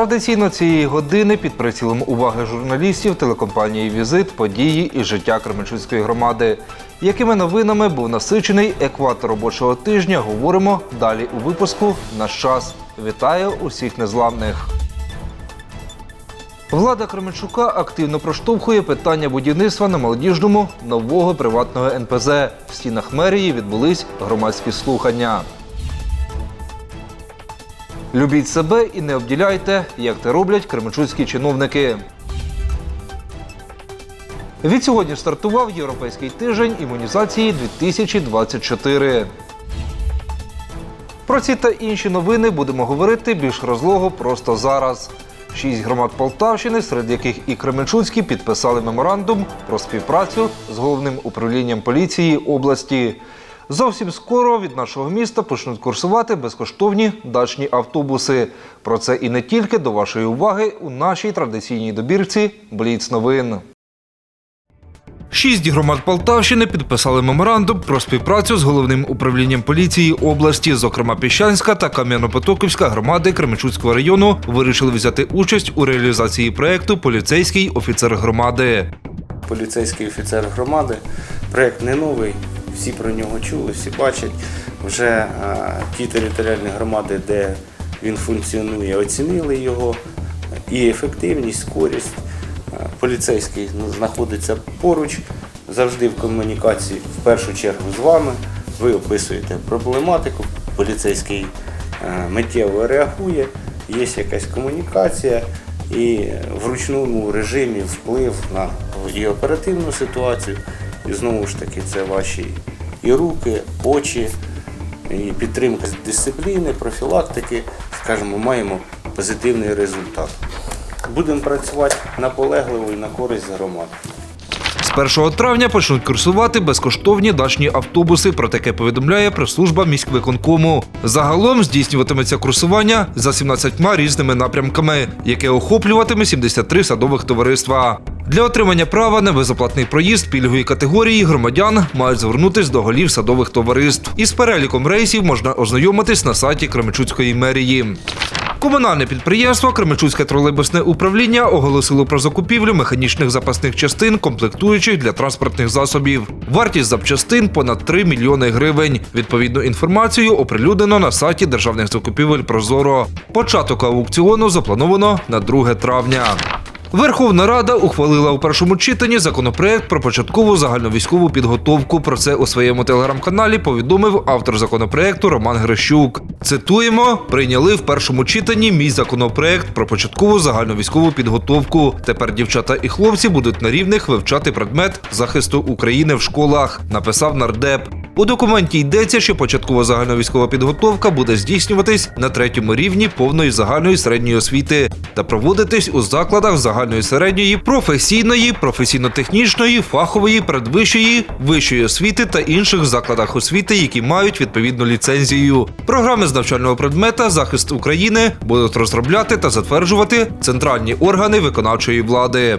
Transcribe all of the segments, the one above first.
Традиційно цієї години під прицілом уваги журналістів телекомпанії Візит, події і життя Кременчуцької громади. Якими новинами був насичений екватор робочого тижня, говоримо далі у випуску «Наш час». Вітаю усіх незламних. Влада Кременчука активно проштовхує питання будівництва на молодіжному нового приватного НПЗ. В стінах мерії відбулись громадські слухання. Любіть себе і не обділяйте, як це роблять кременчуцькі чиновники. Від сьогодні стартував Європейський тиждень імунізації 2024. Про ці та інші новини будемо говорити більш розлого просто зараз. Шість громад Полтавщини, серед яких і Кременчуцькі, підписали меморандум про співпрацю з головним управлінням поліції області. Зовсім скоро від нашого міста почнуть курсувати безкоштовні дачні автобуси. Про це і не тільки до вашої уваги у нашій традиційній добірці Бліц новин. Шість громад Полтавщини підписали меморандум про співпрацю з головним управлінням поліції області. Зокрема, Піщанська та Кам'янопотоківська громади Кременчуцького району вирішили взяти участь у реалізації проекту Поліцейський офіцер громади. поліцейський офіцер громади. Проект не новий, всі про нього чули, всі бачать. Вже е, ті територіальні громади, де він функціонує, оцінили його і ефективність, скорість. Е, Поліцейський ну, знаходиться поруч, завжди в комунікації, в першу чергу з вами. Ви описуєте проблематику, поліцейський е, миттєво реагує, є якась комунікація і в ручному режимі вплив на і оперативну ситуацію. І знову ж таки, це ваші і руки, очі, і підтримка дисципліни, профілактики. Скажімо, маємо позитивний результат. Будемо працювати наполегливо і на користь громади. З 1 травня почнуть курсувати безкоштовні дачні автобуси. Про таке повідомляє прес-служба міськвиконкому. Загалом здійснюватиметься курсування за 17 різними напрямками, яке охоплюватиме 73 садових товариства. Для отримання права на безоплатний проїзд пільгової категорії громадян мають звернутись до голів садових товариств. Із переліком рейсів можна ознайомитись на сайті Кременчуцької мерії. Комунальне підприємство Кременчуцьке тролейбусне управління оголосило про закупівлю механічних запасних частин, комплектуючих для транспортних засобів. Вартість запчастин понад 3 мільйони гривень. Відповідну інформацію оприлюднено на сайті державних закупівель Прозоро. Початок аукціону заплановано на 2 травня. Верховна Рада ухвалила у першому читанні законопроект про початкову загальновійськову підготовку. Про це у своєму телеграм-каналі повідомив автор законопроекту Роман Грищук. Цитуємо: прийняли в першому читанні мій законопроект про початкову загальновійськову підготовку. Тепер дівчата і хлопці будуть на рівних вивчати предмет захисту України в школах. Написав нардеп. У документі йдеться, що початкова загальновійськова підготовка буде здійснюватись на третьому рівні повної загальної середньої освіти та проводитись у закладах загальної середньої, професійної, професійно-технічної, фахової, передвищої, вищої освіти та інших закладах освіти, які мають відповідну ліцензію. Програми з навчального предмета захист України будуть розробляти та затверджувати центральні органи виконавчої влади.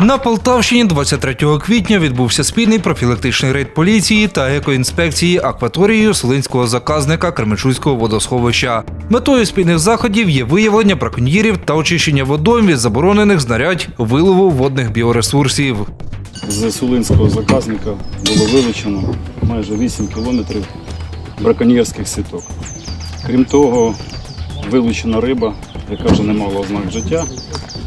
На Полтавщині 23 квітня відбувся спільний профілактичний рейд поліції та екоінспекції акваторією Солинського заказника Кременчуцького водосховища. Метою спільних заходів є виявлення браконьєрів та очищення водойм від заборонених знарядь вилову водних біоресурсів. З Сулинського заказника було вилучено майже 8 кілометрів браконьєрських сіток. Крім того, вилучена риба, яка вже не мала ознак життя,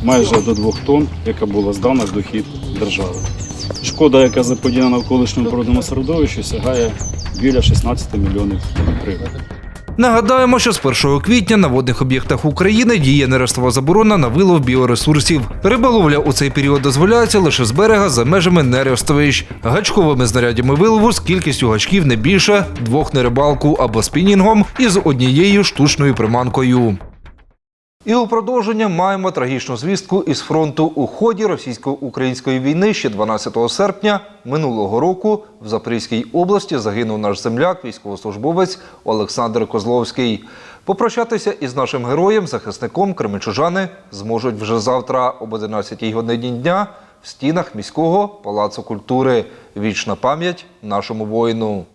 майже до 2 тонн, яка була здана в дохід держави. Шкода, яка заподіяна навколишньому природному середовищу, сягає біля 16 мільйонів гривень. Нагадаємо, що з 1 квітня на водних об'єктах України діє нерестова заборона на вилов біоресурсів. Риболовля у цей період дозволяється лише з берега за межами нерестовищ. Гачковими знарядями вилову з кількістю гачків не більше двох на рибалку або спінінгом із однією штучною приманкою. І у продовження маємо трагічну звістку із фронту у ході російсько-української війни ще 12 серпня минулого року в Запорізькій області загинув наш земляк, військовослужбовець Олександр Козловський. Попрощатися із нашим героєм, захисником кременчужани зможуть вже завтра об 11 годині дня в стінах міського палацу культури. Вічна пам'ять нашому воїну.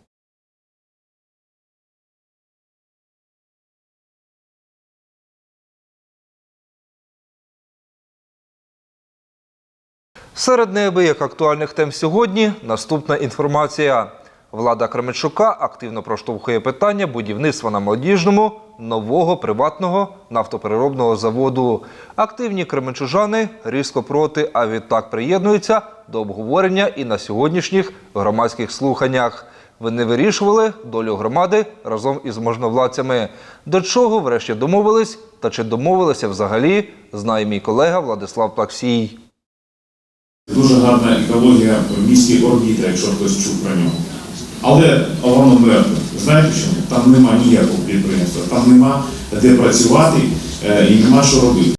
Серед неабияк актуальних тем сьогодні наступна інформація. Влада Кременчука активно проштовхує питання будівництва на молодіжному нового приватного нафтопереробного заводу. Активні кременчужани різко проти, а відтак приєднуються до обговорення і на сьогоднішніх громадських слуханнях. Вони вирішували долю громади разом із можновладцями. До чого врешті домовились та чи домовилися взагалі, знає мій колега Владислав Плаксій. Дуже гарна екологія в місті Орбіта, якщо хтось чув про нього. Але воно мертве. Знаєте чому? Там нема ніякого підприємства, там нема де працювати е, і нема що робити.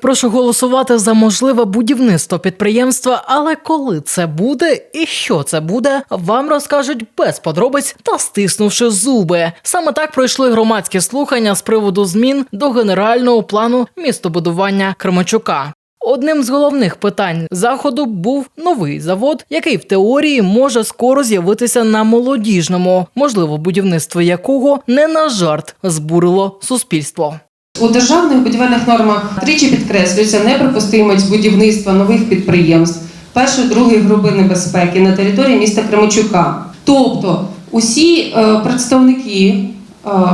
Прошу голосувати за можливе будівництво підприємства, але коли це буде і що це буде, вам розкажуть без подробиць та стиснувши зуби. Саме так пройшли громадські слухання з приводу змін до генерального плану містобудування Кременчука. Одним з головних питань заходу був новий завод, який в теорії може скоро з'явитися на молодіжному, можливо, будівництво якого не на жарт збурило суспільство. У державних будівельних нормах тричі підкреслюється неприпустимість будівництва нових підприємств першої другої групи небезпеки на території міста Кременчука. Тобто усі е, представники,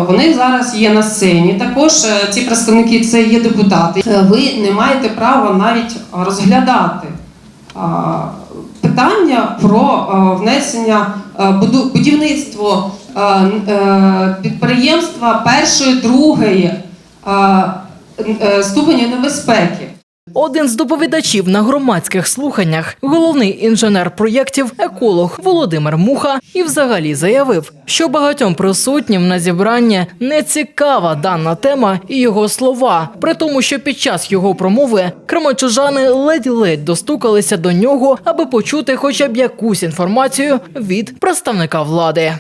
вони зараз є на сцені. Також е, ці представники це є депутати. Е, Ви не маєте права навіть розглядати е, питання про е, внесення е, будівництво е, е, підприємства першої другої е, е, небезпеки. Один з доповідачів на громадських слуханнях, головний інженер проєктів, еколог Володимир Муха, і взагалі заявив, що багатьом присутнім на зібранні не цікава дана тема і його слова, при тому, що під час його промови кременчужани ледь-ледь достукалися до нього, аби почути хоча б якусь інформацію від представника влади.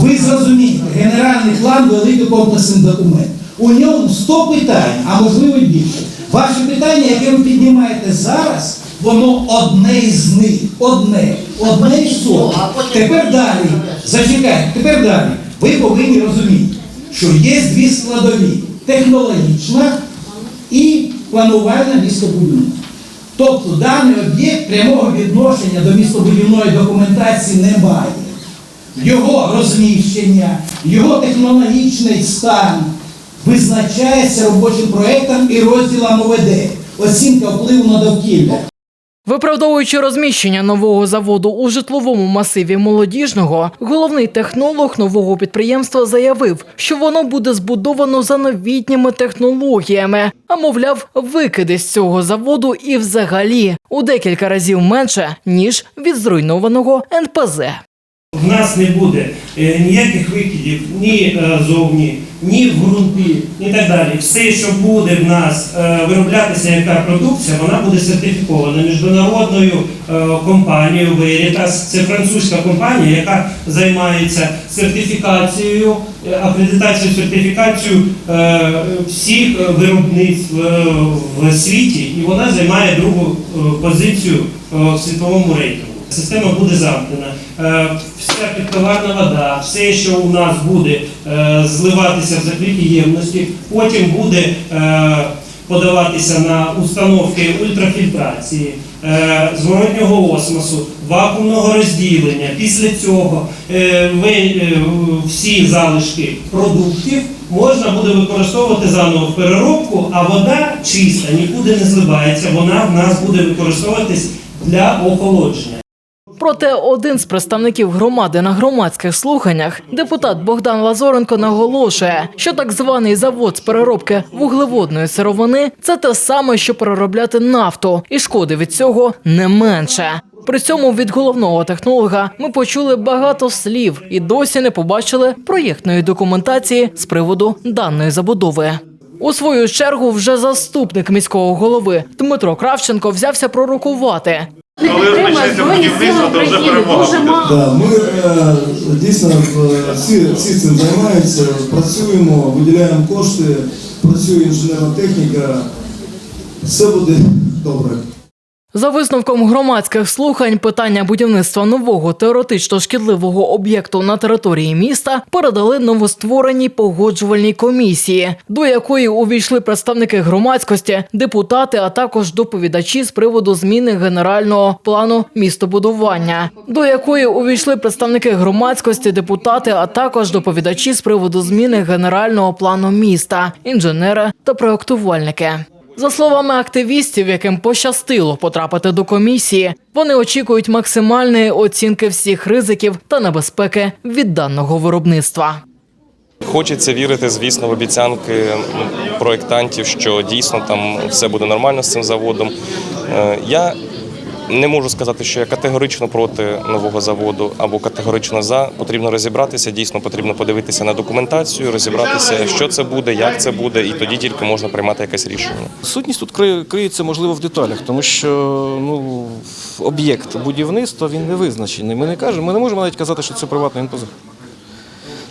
Ви зрозумієте, генеральний план великий комплексний документ. У ньому 100 питань, а можливо більше. Ваші питання, яке ви піднімаєте зараз, воно одне із них. Одне. Одне і все. Тепер далі. Зачекайте, тепер далі. Ви повинні розуміти, що є дві складові: технологічна і планувальна містобудівна. Тобто даний об'єкт прямого відношення до містобудівної документації не має його розміщення, його технологічний стан визначається робочим проектом і розділом ОВД. Оцінка впливу на довкілля. Виправдовуючи розміщення нового заводу у житловому масиві молодіжного, головний технолог нового підприємства заявив, що воно буде збудовано за новітніми технологіями, а мовляв, викиди з цього заводу і взагалі у декілька разів менше ніж від зруйнованого НПЗ. В нас не буде е, ніяких викидів ні е, зовні, ні в ґрунті, і так далі. Все, що буде в нас е, вироблятися, яка продукція, вона буде сертифікована міжнародною е, компанією Veritas. Це французька компанія, яка займається сертифікацією, е, акредитацією, сертифікацією всіх виробництв в світі, і вона займає другу позицію в світовому рейтингу. Система буде замкнена. Е, Вся підтоварна вода, все, що у нас буде е, зливатися в закритій ємності, потім буде е, подаватися на установки ультрафільтрації, зворотнього осмосу, вакуумного розділення. Після цього всі залишки продуктів можна буде використовувати заново в переробку, а вода чиста, нікуди не зливається, вона в нас буде використовуватись для охолодження. Проте один з представників громади на громадських слуханнях, депутат Богдан Лазоренко, наголошує, що так званий завод з переробки вуглеводної сировини це те саме, що переробляти нафту, і шкоди від цього не менше. При цьому від головного технолога ми почули багато слів і досі не побачили проєктної документації з приводу даної забудови. У свою чергу вже заступник міського голови Дмитро Кравченко взявся пророкувати. Коли розпочнеться будівництво, то вже перемога буде. Да, ми е, дійсно е, всі, всі цим займаються, працюємо, виділяємо кошти, працює інженерна техніка. Все буде добре. За висновком громадських слухань, питання будівництва нового теоретично шкідливого об'єкту на території міста передали новоствореній погоджувальній комісії, до якої увійшли представники громадськості, депутати, а також доповідачі з приводу зміни генерального плану містобудування, до якої увійшли представники громадськості, депутати, а також доповідачі з приводу зміни генерального плану міста, інженери та проектувальники. За словами активістів, яким пощастило потрапити до комісії, вони очікують максимальної оцінки всіх ризиків та небезпеки від даного виробництва. Хочеться вірити, звісно, в обіцянки проєктантів, що дійсно там все буде нормально з цим заводом. Е, Я не можу сказати, що я категорично проти нового заводу або категорично за. Потрібно розібратися. Дійсно, потрібно подивитися на документацію, розібратися, що це буде, як це буде, і тоді тільки можна приймати якесь рішення. Сутність тут криється, можливо, в деталях, тому що ну, об'єкт будівництва він не визначений. Ми не кажемо, ми не можемо навіть казати, що це приватний НПЗ.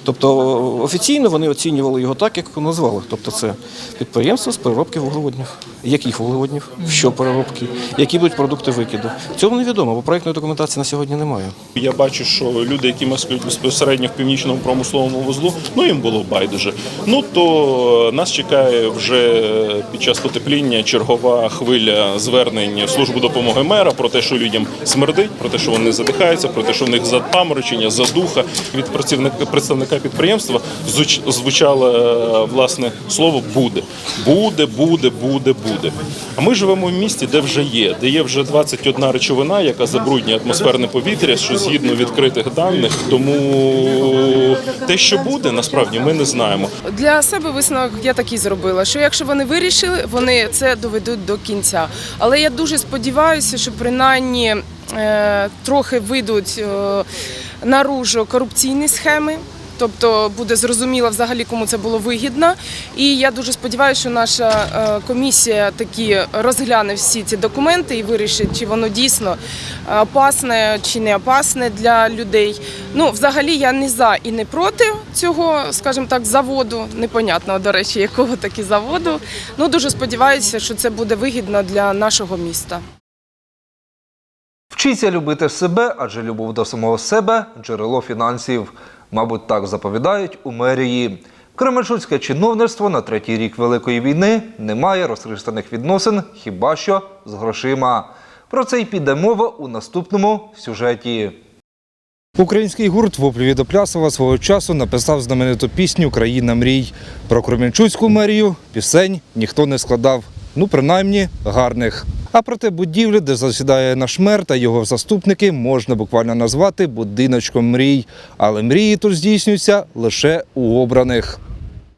Тобто офіційно вони оцінювали його так, як назвали. Тобто це підприємство з переробки вуглеводнів. Яких вуглеводнів? Що переробки? Які будуть продукти викиду? Цього невідомо, бо проєктної документації на сьогодні немає. Я бачу, що люди, які мешкають безпосередньо в північному промисловому вузлу, ну їм було байдуже. Ну то нас чекає вже під час потепління чергова хвиля звернень в службу допомоги мера про те, що людям смердить, про те, що вони задихаються, про те, що в них запаморочення, задуха від працівника представника підприємства звуч- звучало е, власне слово буде. Буде, буде, буде, буде. А ми живемо в місті, де вже є, де є вже 21 речовина, яка забруднює атмосферне повітря, що згідно відкритих даних. Тому те, що буде, насправді ми не знаємо. Для себе висновок я такий зробила, що якщо вони вирішили, вони це доведуть до кінця. Але я дуже сподіваюся, що принаймні е, трохи вийдуть е, наружу корупційні схеми. Тобто буде зрозуміло взагалі, кому це було вигідно. І я дуже сподіваюся, що наша е, комісія такі розгляне всі ці документи і вирішить, чи воно дійсно е, опасне чи не опасне для людей. Ну, взагалі, я не за і не проти цього, скажімо так, заводу. Непонятно, до речі, якого таки заводу. Ну дуже сподіваюся, що це буде вигідно для нашого міста. Вчіться любити себе, адже любов до самого себе джерело фінансів. Мабуть, так заповідають у мерії. Кременчуцьке чиновництво на третій рік Великої війни не має розхристаних відносин хіба що з грошима. Про це й піде мова у наступному сюжеті. Український гурт «Воплі від Оплясова» свого часу написав знамениту пісню Країна мрій. Про Кременчуцьку мерію пісень ніхто не складав. Ну, принаймні, гарних. А проте будівлі, де засідає наш мер та його заступники, можна буквально назвати будиночком мрій. Але мрії тут здійснюються лише у обраних.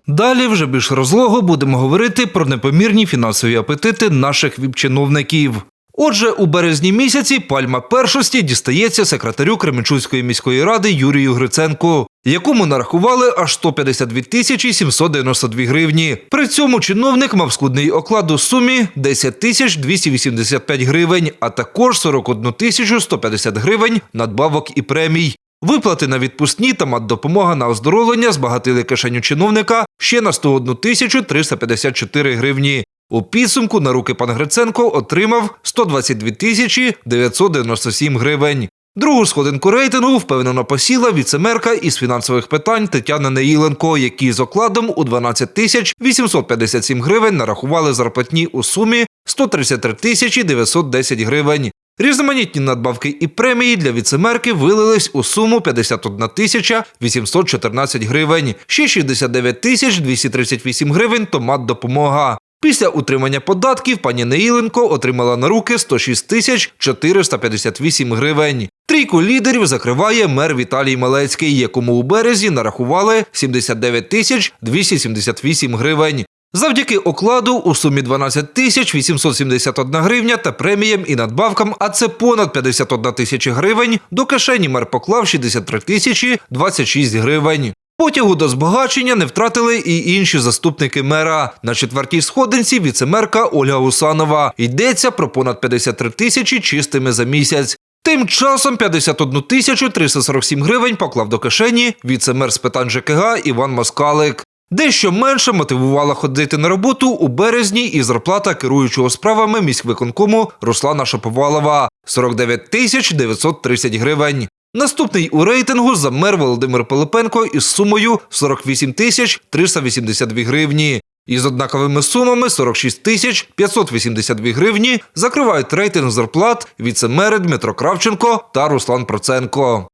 Далі вже більш розлого будемо говорити про непомірні фінансові апетити наших віп-чиновників. Отже, у березні місяці пальма першості дістається секретарю Кременчуцької міської ради Юрію Гриценку, якому нарахували аж 152 тисячі 792 гривні. При цьому чиновник мав скудний оклад у сумі 10 тисяч 285 гривень, а також 41 тисячу 150 гривень надбавок і премій. Виплати на відпускні та матдопомога на оздоровлення збагатили кишеню чиновника ще на 101 тисячу 354 гривні. У підсумку на руки пан Гриценко отримав 122 тисячі 997 гривень. Другу сходинку рейтингу впевнено посіла віцемерка із фінансових питань Тетяна Неїленко, які з окладом у 12 тисяч 857 гривень нарахували зарплатні у сумі 133 тисячі 910 гривень. Різноманітні надбавки і премії для віцемерки вилились у суму 51 тисяча 814 гривень, ще 69 тисяч 238 гривень томат допомога. Після утримання податків пані Неїленко отримала на руки 106 тисяч 458 гривень. Трійку лідерів закриває мер Віталій Малецький, якому у березі нарахували 79 тисяч 278 гривень. Завдяки окладу у сумі 12 тисяч 871 гривня та преміям і надбавкам, а це понад 51 тисяча гривень, до кишені мер поклав 63 тисячі 26 гривень. Потягу до збагачення не втратили і інші заступники мера. На четвертій сходинці віцемерка Ольга Усанова. Йдеться про понад 53 тисячі чистими за місяць. Тим часом 51 тисячу 347 гривень поклав до кишені віцемер з питань ЖКГ Іван Москалик. Дещо менше мотивувала ходити на роботу у березні і зарплата керуючого справами міськвиконкому Руслана Шаповалова – 49 тисяч 930 гривень. Наступний у рейтингу замер Володимир Пилипенко із сумою 48 тисяч 382 гривні. Із однаковими сумами 46 тисяч 582 гривні закривають рейтинг зарплат віцемери Дмитро Кравченко та Руслан Проценко.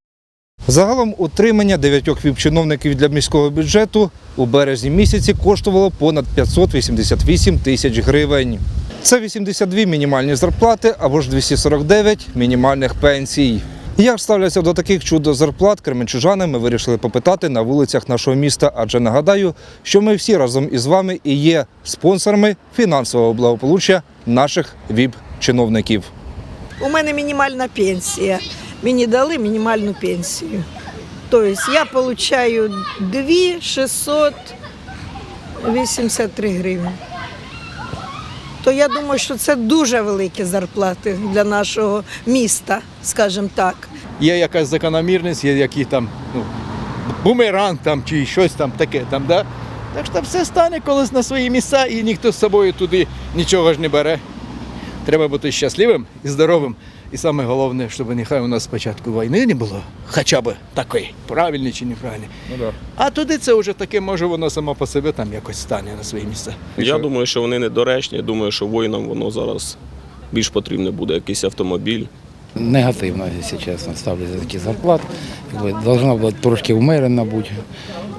Загалом утримання дев'ятьох віп-чиновників для міського бюджету у березні місяці коштувало понад 588 тисяч гривень. Це 82 мінімальні зарплати або ж 249 мінімальних пенсій. Як ставляться до таких чудо зарплат кременчужани, ми вирішили попитати на вулицях нашого міста, адже нагадаю, що ми всі разом із вами і є спонсорами фінансового благополуччя наших віп-чиновників. У мене мінімальна пенсія. Мені дали мінімальну пенсію. Тобто я отримую 2 683 гривні. То я думаю, що це дуже великі зарплати для нашого міста, скажімо так. є якась закономірність, є які там ну, бумеранг там чи щось там таке там, да? Так що все стане колись на свої місця і ніхто з собою туди нічого ж не бере. Треба бути щасливим і здоровим. І саме головне, щоб нехай у нас спочатку війни не було, хоча б такої, правильний чи неправильний. А туди це вже таке, може, воно само по себе там якось стане на свої місця. Я думаю, що вони недоречні. Думаю, що воїнам воно зараз більш потрібне буде якийсь автомобіль. Негативно, якщо чесно, ставлю за такі зарплати. Должна бути трошки умерена бути,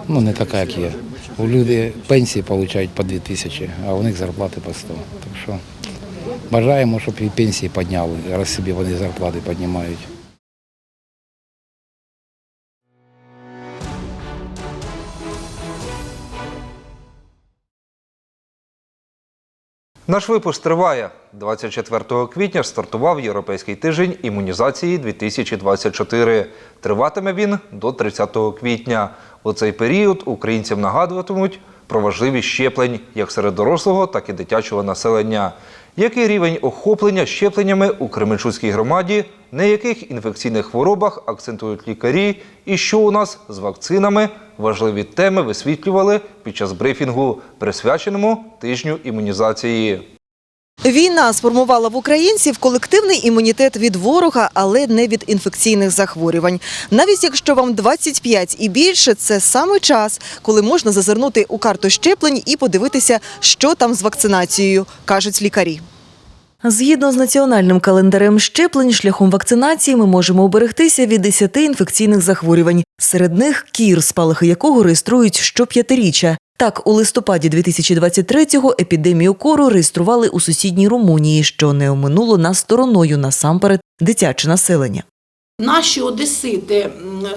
ну не така, як є. У люди пенсії отримують по 2 тисячі, а у них зарплати по 100. Так що бажаємо, щоб і пенсії підняли, раз собі вони зарплати піднімають. Наш випуск триває. 24 квітня стартував Європейський тиждень імунізації 2024. Триватиме він до 30 квітня. У цей період українцям нагадуватимуть про важливість щеплень як серед дорослого, так і дитячого населення. Який рівень охоплення щепленнями у Кременчуцькій громаді, на яких інфекційних хворобах акцентують лікарі, і що у нас з вакцинами? Важливі теми висвітлювали під час брифінгу, присвяченому тижню імунізації. Війна сформувала в українців колективний імунітет від ворога, але не від інфекційних захворювань. Навіть якщо вам 25 і більше, це саме час, коли можна зазирнути у карту щеплень і подивитися, що там з вакцинацією, кажуть лікарі. Згідно з національним календарем щеплень, шляхом вакцинації ми можемо уберегтися від 10 інфекційних захворювань. Серед них кір, спалахи якого реєструють щоп'ятиріччя. Так, у листопаді 2023-го епідемію кору реєстрували у сусідній Румунії, що не оминуло нас стороною насамперед дитяче населення. Наші одесити,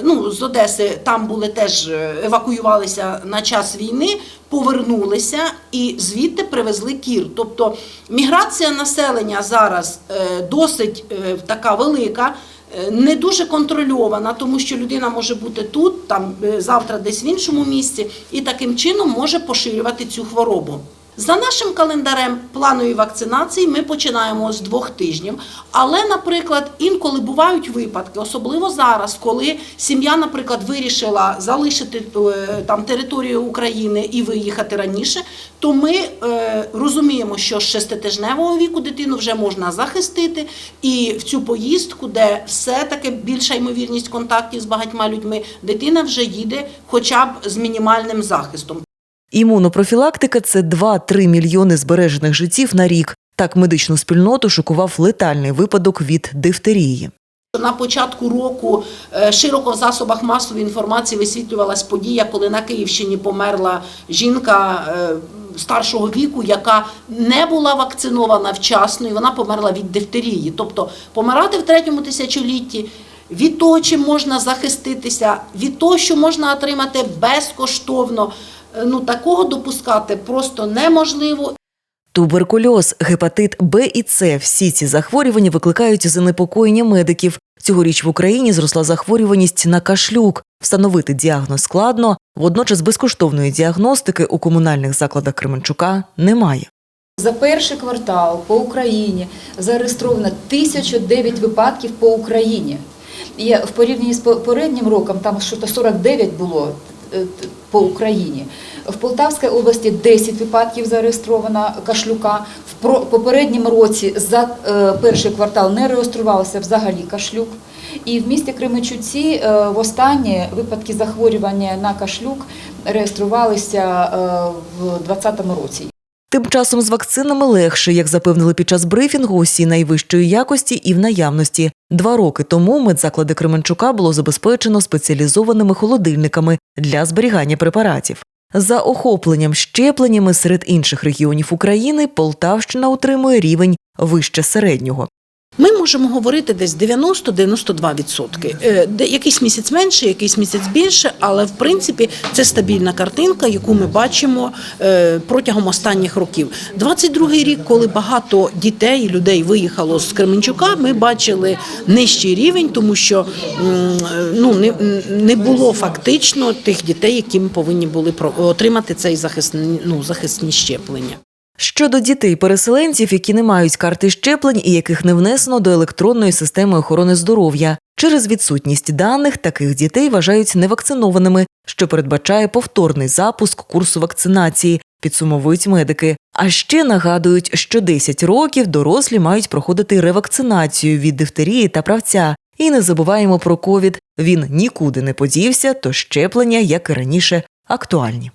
ну з Одеси там були теж е, евакуювалися на час війни, повернулися і звідти привезли кір. Тобто міграція населення зараз е, досить е, така велика. Е, Не дуже контрольована, тому що людина може бути тут, там е, завтра десь в іншому місці, і таким чином може поширювати цю хворобу. За нашим календарем планової вакцинації ми починаємо з двох тижнів. Але, наприклад, інколи бувають випадки, особливо зараз, коли сім'я, наприклад, вирішила залишити е, там територію України і виїхати раніше, то ми е, розуміємо, що з шеститижневого віку дитину вже можна захистити, і в цю поїздку, де все-таки більша ймовірність контактів з багатьма людьми, дитина вже їде хоча б з мінімальним захистом. Імунопрофілактика це 2-3 мільйони збережених життів на рік. Так медичну спільноту шокував летальний випадок від дифтерії. На початку року е, широко в засобах масової інформації висвітлювалась подія, коли на Київщині померла жінка е, старшого віку, яка не була вакцинована вчасно, і вона померла від дифтерії. Тобто помирати в третьому тисячолітті від того, чим можна захиститися, від того, що можна отримати безкоштовно. Е, Ну такого допускати просто неможливо. Туберкульоз, гепатит Б і С – всі ці захворювання викликають занепокоєння медиків. Цьогоріч в Україні зросла захворюваність на кашлюк. Встановити діагноз складно, водночас безкоштовної діагностики у комунальних закладах Кременчука немає. За перший квартал по Україні зареєстровано 1009 випадків по Україні. І в порівнянні з попереднім роком там що то 49 було по Україні. В Полтавській області 10 випадків зареєстровано кашлюка. В попередньому році за е, перший квартал не реєструвався взагалі кашлюк. І в місті Кременчуці в востаннє випадки захворювання на кашлюк реєструвалися е, в 2020 році. Тим часом з вакцинами легше, як запевнили під час брифінгу, усі найвищої якості і в наявності. Два роки тому медзаклади Кременчука було забезпечено спеціалізованими холодильниками для зберігання препаратів. За охопленням щепленнями серед інших регіонів України Полтавщина утримує рівень вище середнього. Можемо говорити десь 90-92%. Е, Якийсь місяць менше, якийсь місяць більше, але в принципі це стабільна картинка, яку ми бачимо е, протягом останніх років. 22-й рік, коли багато дітей людей виїхало з Кременчука, ми бачили нижчий рівень, тому що ну, не, не було фактично тих дітей, які ми повинні були отримати цей захисні, ну, захисні щеплення. Щодо дітей-переселенців, які не мають карти щеплень і яких не внесено до електронної системи охорони здоров'я, через відсутність даних таких дітей вважають невакцинованими, що передбачає повторний запуск курсу вакцинації, підсумовують медики. А ще нагадують, що 10 років дорослі мають проходити ревакцинацію від дифтерії та правця. І не забуваємо про ковід. Він нікуди не подівся, то щеплення, як і раніше, актуальні.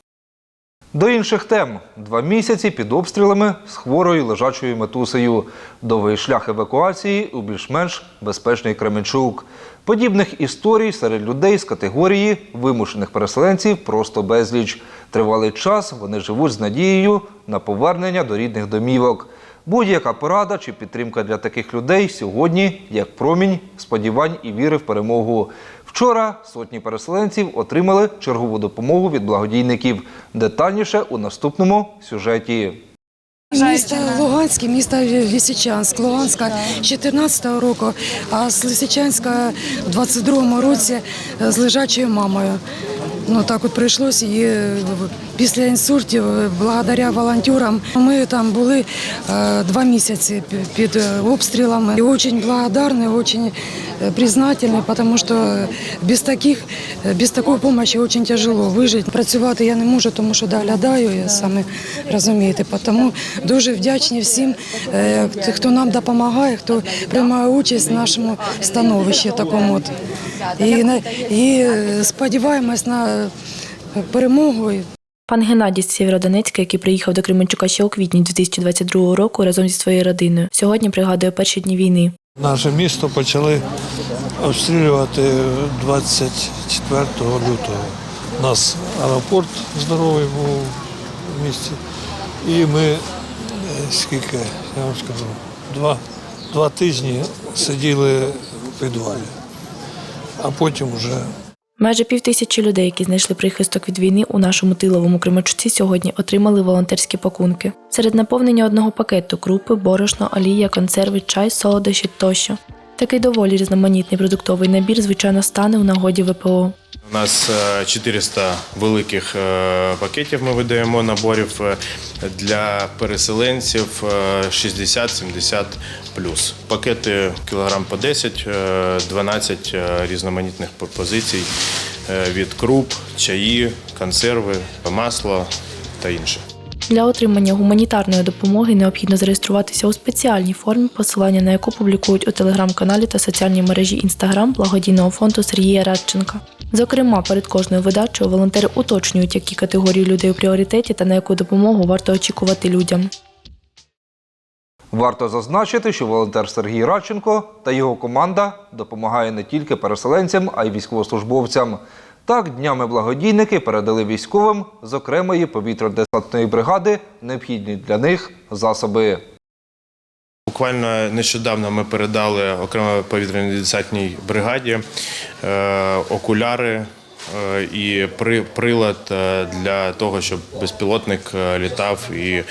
До інших тем два місяці під обстрілами з хворою лежачою метусею. Довгий шлях евакуації у більш-менш безпечний Кременчук. Подібних історій серед людей з категорії вимушених переселенців просто безліч. Тривалий час вони живуть з надією на повернення до рідних домівок. Будь-яка порада чи підтримка для таких людей сьогодні як промінь сподівань і віри в перемогу. Вчора сотні переселенців отримали чергову допомогу від благодійників. Детальніше у наступному сюжеті. Місто Луганське, місто Лисичанськ, Луганська 14-го року, а з Лисичанська в 22-му році з лежачою мамою. Ну так от прийшлося і е, після інсультів, е, благодаря волонтерам, ми там були е, два місяці під обстрілами. І дуже благодарні, дуже признательні, тому що без таких, без такої допомоги дуже тяжело вижити. Працювати я не можу, тому що доглядаю, я самі розумієте. Тому дуже вдячні всім, хто нам допомагає, хто приймає участь в нашому становищі такому. От. І, і сподіваємось на перемогу. Пан Геннадій з Сєвєродонецька, який приїхав до Кременчука ще у квітні 2022 року разом зі своєю родиною, сьогодні пригадує перші дні війни. Наше місто почали обстрілювати 24 лютого. У нас аеропорт здоровий був в місті. І ми е, скільки, я вам скажу, два, два тижні сиділи в підвалі, а потім вже Майже півтисячі людей, які знайшли прихисток від війни у нашому тиловому Кримачуці, сьогодні отримали волонтерські пакунки. Серед наповнення одного пакету крупи, борошно, олія, консерви, чай, солодощі тощо. Такий доволі різноманітний продуктовий набір, звичайно, стане у нагоді ВПО. У нас е, 400 великих е, пакетів ми видаємо наборів е, для переселенців е, 60-70 плюс. Пакети кілограм по 10, е, 12 е, різноманітних позицій е, від круп, чаї, консерви, масло та інше. Для отримання гуманітарної допомоги необхідно зареєструватися у спеціальній формі, посилання на яку публікують у телеграм-каналі та соціальній мережі Інстаграм благодійного фонду Сергія Радченка. Зокрема, перед кожною видачею волонтери уточнюють, які категорії людей у пріоритеті та на яку допомогу варто очікувати людям. Варто зазначити, що волонтер Сергій Радченко та його команда допомагає не тільки переселенцям, а й військовослужбовцям. Так, днями благодійники передали військовим з окремої повітря-десантної бригади необхідні для них засоби. Буквально нещодавно ми передали окремо повітряній десантній бригаді е, окуляри е, і при, прилад е, для того, щоб безпілотник літав і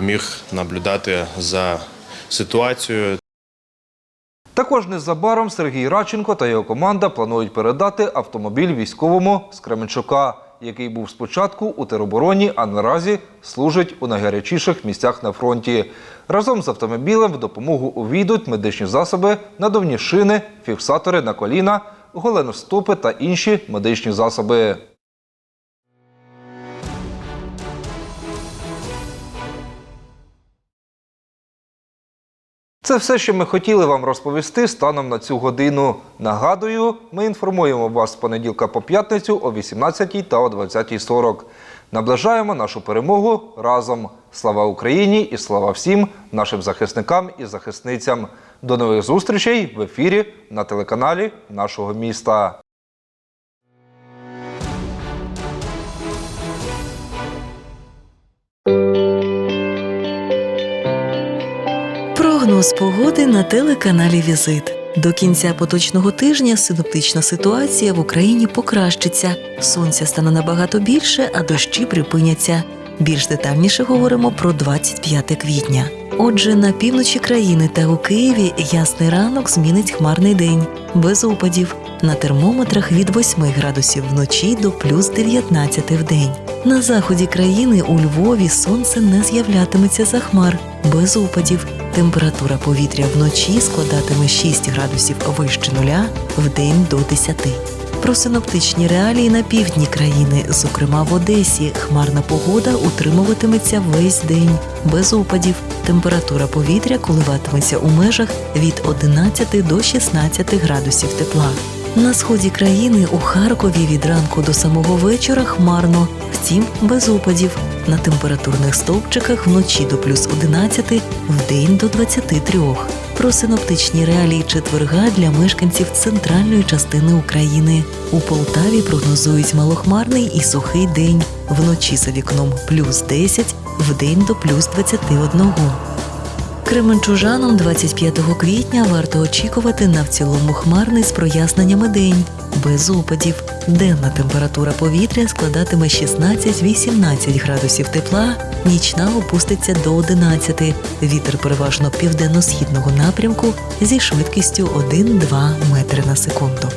міг наблюдати за ситуацією. Також незабаром Сергій Радченко та його команда планують передати автомобіль військовому з Кременчука, який був спочатку у теробороні, а наразі служить у найгарячіших місцях на фронті. Разом з автомобілем в допомогу увійдуть медичні засоби, надувні шини, фіксатори на коліна, голеностопи та інші медичні засоби. Це все, що ми хотіли вам розповісти станом на цю годину. Нагадую, ми інформуємо вас з понеділка по п'ятницю о 18 та о 20.40. Наближаємо нашу перемогу разом. Слава Україні і слава всім нашим захисникам і захисницям. До нових зустрічей в ефірі на телеканалі нашого міста. Прогноз погоди на телеканалі Візит. До кінця поточного тижня синоптична ситуація в Україні покращиться. Сонця стане набагато більше, а дощі припиняться. Більш детальніше говоримо про 25 квітня. Отже, на півночі країни та у Києві ясний ранок змінить хмарний день, без опадів. На термометрах від 8 градусів вночі до плюс 19 в день. На заході країни у Львові сонце не з'являтиметься за хмар, без опадів. Температура повітря вночі складатиме 6 градусів вище нуля, в день до 10. Про синоптичні реалії на півдні країни, зокрема в Одесі, хмарна погода утримуватиметься весь день, без опадів. Температура повітря коливатиметься у межах від 11 до 16 градусів тепла. На сході країни у Харкові від ранку до самого вечора хмарно, втім без опадів. На температурних стовпчиках вночі до плюс 11, вдень до 23. Про синоптичні реалії четверга для мешканців центральної частини України. У Полтаві прогнозують малохмарний і сухий день. Вночі за вікном плюс 10, вдень до плюс 21. Кременчужанам 25 квітня варто очікувати на в цілому хмарний з проясненнями день, без опадів. Денна температура повітря складатиме 16-18 градусів тепла, нічна опуститься до 11. Вітер переважно південно-східного напрямку зі швидкістю 1-2 метри на секунду.